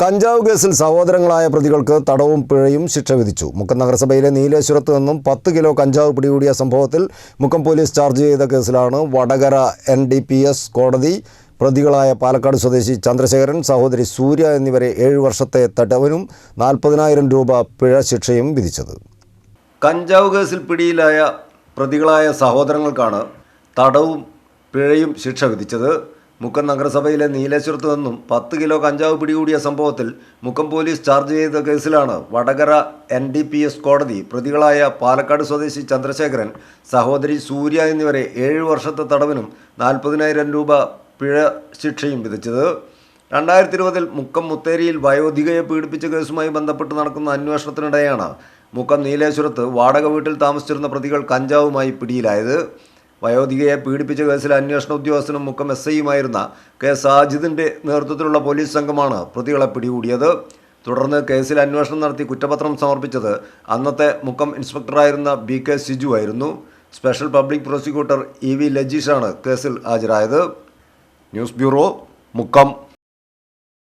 കഞ്ചാവ് കേസിൽ സഹോദരങ്ങളായ പ്രതികൾക്ക് തടവും പിഴയും ശിക്ഷ വിധിച്ചു. മുക്കം നഗരസഭയിലെ നീലേശ്വരത്ത് നിന്നും പത്ത് കിലോ കഞ്ചാവ് പിടികൂടിയ സംഭവത്തിൽ മുക്കം പോലീസ് ചാർജ് ചെയ്ത കേസിലാണ് Vadakara N D P S കോടതി പ്രതികളായ പാലക്കാട് സ്വദേശി ചന്ദ്രശേഖരൻ സഹോദരി സൂര്യ എന്നിവരെ ഏഴ് വർഷത്തെ തടവിനും നാൽപ്പതിനായിരം രൂപ പിഴ ശിക്ഷയും വിധിച്ചത്. കഞ്ചാവ് കേസിൽ പിടിയിലായ പ്രതികളായ സഹോദരങ്ങൾക്കാണ് തടവും പിഴയും ശിക്ഷ വിധിച്ചത്. മുക്കം നഗരസഭയിലെ നീലേശ്വരത്ത് നിന്നും പത്ത് കിലോ കഞ്ചാവ് പിടികൂടിയ സംഭവത്തിൽ മുക്കം പോലീസ് ചാർജ് ചെയ്ത കേസിലാണ് Vadakara N D P S കോടതി പ്രതികളായ പാലക്കാട് സ്വദേശി ചന്ദ്രശേഖരൻ സഹോദരി സൂര്യ എന്നിവരെ ഏഴ് വർഷത്തെ തടവിനും നാൽപ്പതിനായിരം രൂപ പിഴ ശിക്ഷയും വിധിച്ചത്. രണ്ടായിരത്തി ഇരുപതിൽ മുക്കം മുത്തേരിയിൽ വയോധികയെ പീഡിപ്പിച്ച കേസുമായി ബന്ധപ്പെട്ട് നടക്കുന്ന അന്വേഷണത്തിനിടെയാണ് മുക്കം നീലേശ്വരത്ത് വാടക വീട്ടിൽ താമസിച്ചിരുന്ന പ്രതികൾ കഞ്ചാവുമായി പിടിയിലായത്. വയോധികയെ പീഡിപ്പിച്ച കേസിൽ അന്വേഷണ ഉദ്യോഗസ്ഥനും മുക്കം എസ് ഐയുമായിരുന്ന കെ സാജിദിന്റെ നേതൃത്വത്തിലുള്ള പോലീസ് സംഘമാണ് പ്രതികളെ പിടികൂടിയത്. തുടർന്ന് കേസിൽ അന്വേഷണം നടത്തി കുറ്റപത്രം സമർപ്പിച്ചത് അന്നത്തെ മുക്കം ഇൻസ്പെക്ടറായിരുന്ന ബി കെ സിജു ആയിരുന്നു. Special public prosecutor E V ലജീഷാണ് കേസിൽ ഹാജരായത്. News bureau Mukkam.